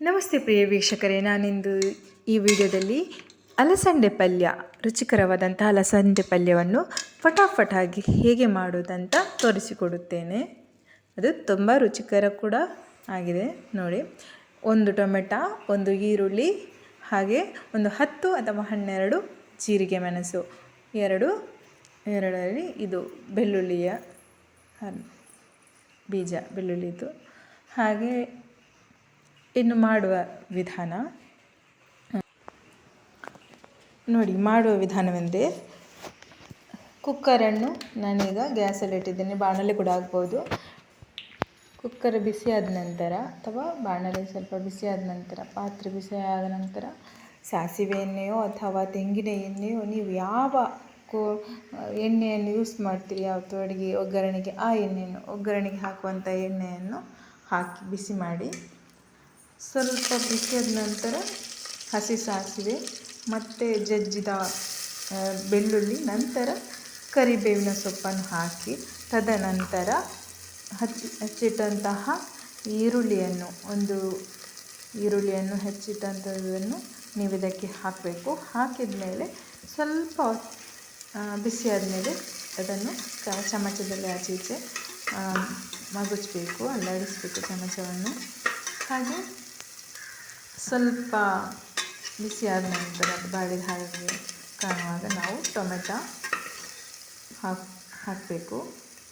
ನಮಸ್ತೆ ಪ್ರಿಯ ವೀಕ್ಷಕರೇ, ನಾನಿಂದು ಈ ವಿಡಿಯೋದಲ್ಲಿ ಅಲಸಂದೆ ಪಲ್ಯ ರುಚಿಕರವಾದಂಥ ಅಲಸಂದೆ ಪಲ್ಯವನ್ನು ಫಟಾಫಟಾಗಿ ಹೇಗೆ ಮಾಡೋದಂತ ತೋರಿಸಿಕೊಡುತ್ತೇನೆ. ಅದು ತುಂಬ ರುಚಿಕರ ಕೂಡ ಆಗಿದೆ, ನೋಡಿ. ಒಂದು ಟೊಮೆಟೊ, ಒಂದು ಈರುಳ್ಳಿ, ಹಾಗೆ ಒಂದು ಹತ್ತು ಅಥವಾ ಹನ್ನೆರಡು ಜೀರಿಗೆ ಮೆಣಸು, ಎರಡು, ಎರಡರಲ್ಲಿ ಇದು ಬೆಳ್ಳುಳ್ಳಿಯ ಬೀಜ ಬೆಳ್ಳುಳ್ಳಿದು ಹಾಗೆ ಇನ್ನು ಮಾಡುವ ವಿಧಾನ ನೋಡಿ, ಮಾಡುವ ವಿಧಾನವೆಂದರೆ ಕುಕ್ಕರನ್ನು ನಾನೀಗ ಗ್ಯಾಸಲ್ಲಿ ಇಟ್ಟಿದ್ದೇನೆ, ಬಾಣಲೆ ಕೂಡ ಆಗ್ಬೋದು. ಕುಕ್ಕರ್ ಬಿಸಿಯಾದ ನಂತರ ಅಥವಾ ಬಾಣಲೆ ಸ್ವಲ್ಪ ಬಿಸಿಯಾದ ನಂತರ, ಪಾತ್ರೆ ಬಿಸಿಯಾದ ನಂತರ ಸಾಸಿವೆ ಎಣ್ಣೆಯೋ ಅಥವಾ ತೆಂಗಿನ ಎಣ್ಣೆಯೋ ನೀವು ಯಾವ ಕೋ, ಎಣ್ಣೆಯನ್ನು ಯೂಸ್ ಮಾಡ್ತೀರಿ, ಯಾವತ್ತು ಅಡುಗೆ, ಒಗ್ಗರಣೆಗೆ, ಆ ಎಣ್ಣೆಯನ್ನು, ಒಗ್ಗರಣೆಗೆ ಹಾಕುವಂಥ ಎಣ್ಣೆಯನ್ನು ಹಾಕಿ, ಬಿಸಿ ಮಾಡಿ ಸ್ವಲ್ಪ ಬಿಸಿಯಾದ ನಂತರ ಹಸಿ ಸಾಸಿವೆ, ಮತ್ತು ಜಜ್ಜಿದ ಬೆಳ್ಳುಳ್ಳಿ, ನಂತರ ಕರಿಬೇವಿನ ಸೊಪ್ಪನ್ನು ಹಾಕಿ, ತದನಂತರ ಹಚ್ಚಿ, ಹಚ್ಚಿಟ್ಟಂತಹ ಈರುಳ್ಳಿಯನ್ನು, ಒಂದು ಈರುಳ್ಳಿಯನ್ನು ಹೆಚ್ಚಿಟ್ಟಂಥದ್ದನ್ನು ನೀವು ಇದಕ್ಕೆ ಹಾಕಬೇಕು. ಹಾಕಿದ ಮೇಲೆ ಸ್ವಲ್ಪ ಬಿಸಿಯಾದ ಮೇಲೆ ಅದನ್ನು ಕ, ಚಮಚದಲ್ಲಿ ಆಚೀಚೆ ಈಚೆ ಮಗುಚಬೇಕು, ಅಲ್ಲಾಡಿಸಬೇಕು ಚಮಚವನ್ನು. ಹಾಗೆ ಸ್ವಲ್ಪ ಬಿಸಿಯಾದ ನಂತರ ಬಾಡಿದ ಹಾಗೆ ಕಾಣುವಾಗ ನಾವು ಟೊಮೆಟೊ ಹಾಕ್ ಹಾಕಬೇಕು.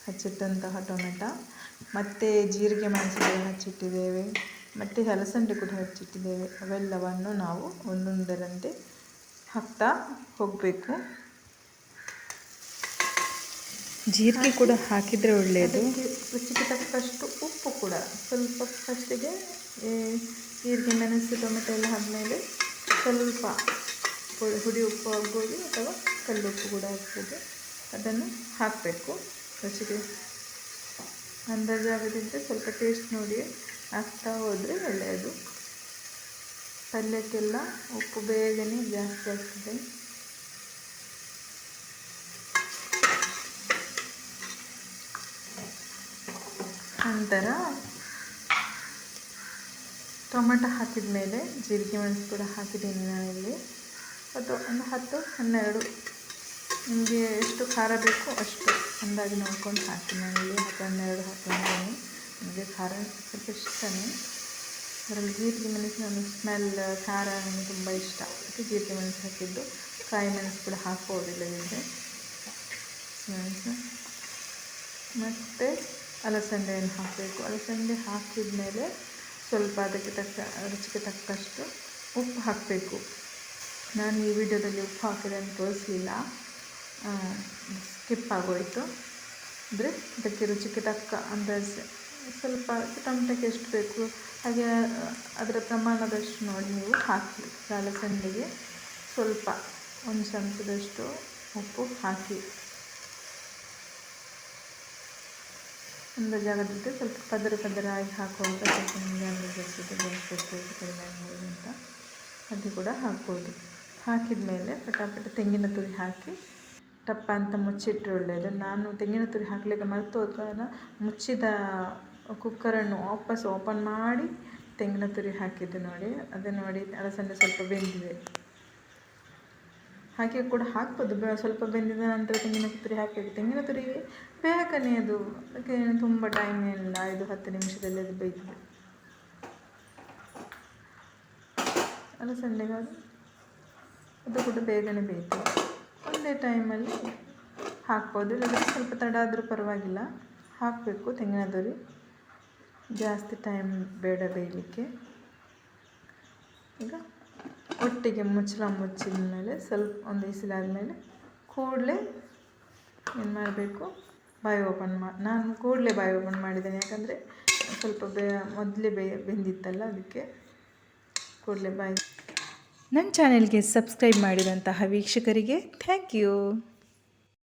ಹಚ್ಚಿಟ್ಟಂತಹ ಟೊಮೆಟೊ. ಮತ್ತು ಜೀರಿಗೆ ಮೆಣಸುಗಳು ಹಚ್ಚಿಟ್ಟಿದ್ದೇವೆ. ಮತ್ತು ಹಲಸಂಡೆ ಕೂಡ ಹಚ್ಚಿಟ್ಟಿದ್ದೇವೆ. ಅವೆಲ್ಲವನ್ನು ನಾವು ಒಂದೊಂದರಂತೆ ಹಾಕ್ತಾ ಹೋಗಬೇಕು. ಜೀರಿಗೆ ಕೂಡ ಹಾಕಿದರೆ ಒಳ್ಳೆಯದು ರುಚಿಗೆ ತಕ್ಕಷ್ಟು ಉಪ್ಪು ಕೂಡ. ಸ್ವಲ್ಪ ಫಸ್ಟಿಗೆ ಜೀರಿಗೆ, ಮೆಣಸು, ಟೊಮೆಟೊ ಎಲ್ಲ ಆದಮೇಲೆ ಸ್ವಲ್ಪ ಹುಡಿ ಉಪ್ಪು ಆಗ್ಬೋದು ಅಥವಾ ಕಲ್ಲು ಉಪ್ಪು ಕೂಡ ಆಗ್ಬೋದು ಅದನ್ನು ಹಾಕಬೇಕು. ರುಚಿಗೆ ಅಂದಾಜಾಗದಿದ್ದರೆ ಸ್ವಲ್ಪ ಟೇಸ್ಟ್ ನೋಡಿ ಹಾಕ್ತಾ ಹೋದರೆ ಒಳ್ಳೆಯದು. ಪಲ್ಯಕ್ಕೆಲ್ಲ ಉಪ್ಪು ಬೇಗನೆ ಜಾಸ್ತಿ ಆಗ್ತದೆ. ನಂತರ ಟೊಮೆಟೊ ಹಾಕಿದ ಮೇಲೆ ಜೀರಿಗೆ ಮೆಣಸು ಕೂಡ ಹಾಕಿದ್ದೀನಿ ನಾನಿಲ್ಲಿ. ಅದು ಒಂದು ಹತ್ತು, ಹನ್ನೆರಡು. ನಿಮಗೆ ಎಷ್ಟು ಖಾರ ಬೇಕು ಅಷ್ಟು ಅಂದಾಜು ನೋಡ್ಕೊಂಡು ಹಾಕಿ ನಾನಿಲ್ಲಿ ಹತ್ತು, ಹನ್ನೆರಡು ಹಾಕೊಂಡಿದ್ದೀನಿ. ನನಗೆ ಖಾರ ಸ್ವಲ್ಪ ಇಷ್ಟನೇ. ಅದರಲ್ಲಿ ಜೀರಿಗೆ ಮೆಣಸು ನನಗೆ ಸ್ಮೆಲ್ ಖಾರ ನನಗೆ ತುಂಬ ಇಷ್ಟ. ಅದಕ್ಕೆ ಜೀರಿಗೆ ಮೆಣಸು ಹಾಕಿದ್ದು. ಕಾಯಿ ಮೆಣಸು ಕೂಡ ಹಾಕೋದಿಲ್ಲ ಇಲ್ಲದೆ ಮೆಣಸು. ಮತ್ತು ಅಲಸಂದೆಯನ್ನು ಹಾಕಬೇಕು. ಅಲಸಂದೆ ಹಾಕಿದ ಮೇಲೆ ಸ್ವಲ್ಪ ಅದಕ್ಕೆ ತಕ್ಕ, ರುಚಿಗೆ ತಕ್ಕಷ್ಟು ಉಪ್ಪು ಹಾಕಬೇಕು. ನಾನು ಈ ವಿಡಿಯೋದಲ್ಲಿ ಉಪ್ಪು ಹಾಕಿದೆ ಅಂತ ತೋರಿಸಲಿಲ್ಲ ಸ್ಕಿಪ್ ಆಗೋಯಿತು. ಅಂದರೆ ಅದಕ್ಕೆ ರುಚಿಗೆ ತಕ್ಕ ಅಂದಾಜು ಸ್ವಲ್ಪ ಟೊಮೆಟೊಕ್ಕೆ ಎಷ್ಟು ಬೇಕು, ಹಾಗೆ, ಅದರ ಪ್ರಮಾಣದಷ್ಟು ನೋಡಿ ನೀವು ಹಾಕಿ ಅಲಸಂದೆಗೆ ಸ್ವಲ್ಪ ಒಂದು ಚಮಚದಷ್ಟು ಉಪ್ಪು ಹಾಕಿ. ಒಂದು ಜಾಗದಲ್ಲಿ ಸ್ವಲ್ಪ ಪದರ ಪದರ ಆಗಿ ಹಾಕುವಾಗ ಸ್ವಲ್ಪ ನಿಮಗೆ ಅಂದಾಜಿರ್ತದೆ ಬೆಳೆಸ್ಬೇಕು ಕಡಿಮೆ ಆಗ್ಬೋದು ಅಂತ. ಅದು ಕೂಡ ಹಾಕ್ಬೋದು. ಹಾಕಿದ ಮೇಲೆ ಪಟಾಪಟ ತೆಂಗಿನ ತುರಿ ಹಾಕಿ ಟಪ್ಪ ಅಂತ ಮುಚ್ಚಿಟ್ಟರೆ ಒಳ್ಳೆಯದು ನಾನು ತೆಂಗಿನ ತುರಿ ಹಾಕಲಿಕ್ಕೆ ಮರೆತು ಅಥವಾ ಮುಚ್ಚಿದ ಕುಕ್ಕರನ್ನು ವಾಪಸ್ ಓಪನ್ ಮಾಡಿ ತೆಂಗಿನ ತುರಿ ಹಾಕಿದ್ದು ನೋಡಿ. ಅದು ನೋಡಿ ಅಲಸಂದೆ ಸ್ವಲ್ಪ ಬೆಂದಿದೆ. ಹಾಗೆ ಕೂಡ ಹಾಕ್ಬೋದು. ಬ, ಸ್ವಲ್ಪ ಬೆಂದಿದ ನಂತರ ತೆಂಗಿನ ತುರಿ ಹಾಕಬೇಕು ತೆಂಗಿನ ತುರಿ ಬೇಗನೆ ಅದು. ಅದಕ್ಕೆ ತುಂಬ ಟೈಮ್ ಇಲ್ಲ, ಐದು, ಹತ್ತು ನಿಮಿಷದಲ್ಲಿ ಅದು ಬೇಯ್ತದೆ ಅಲಸಂದೆಗಾದ್ರೆ ಅದು ಕೂಡ ಬೇಗನೆ ಬೇಯ್ತದೆ ಒಂದೇ ಟೈಮಲ್ಲಿ ಹಾಕ್ಬೋದು. ಇಲ್ಲದ್ರೆ ಸ್ವಲ್ಪ ತಡ ಆದರೂ ಪರವಾಗಿಲ್ಲ. ಹಾಕಬೇಕು ತೆಂಗಿನ ತುರಿ. ಜಾಸ್ತಿ ಟೈಮ್ ಬೇಡ ಬೇಯಲಿಕ್ಕೆ. ಈಗ ಒಟ್ಟಿಗೆ ಮುಚ್ಚಳ ಮುಚ್ಚಿದ ಮೇಲೆ ಸ್ವಲ್ಪ ಒಂದು ಇಸಿಲಾದಮೇಲೆ ಕೂಡಲೇ ಏನು ಮಾಡಬೇಕು? ಬಾಯಿ ಓಪನ್ ಮಾ ನಾನು ಕೂಡಲೇ ಬಾಯಿ ಓಪನ್ ಮಾಡಿದ್ದೇನೆ. ಯಾಕಂದರೆ ಸ್ವಲ್ಪ ಬೇ ಮೊದಲೇ ಬೇ ಬೆಂದಿತ್ತಲ್ಲ, ಅದಕ್ಕೆ ಕೂಡಲೇ ಬಾಯಿ ನನ್ನ ಚಾನೆಲ್ಗೆ ಸಬ್ಸ್ಕ್ರೈಬ್ ಮಾಡಿದಂತಹ ವೀಕ್ಷಕರಿಗೆ ಥ್ಯಾಂಕ್ ಯು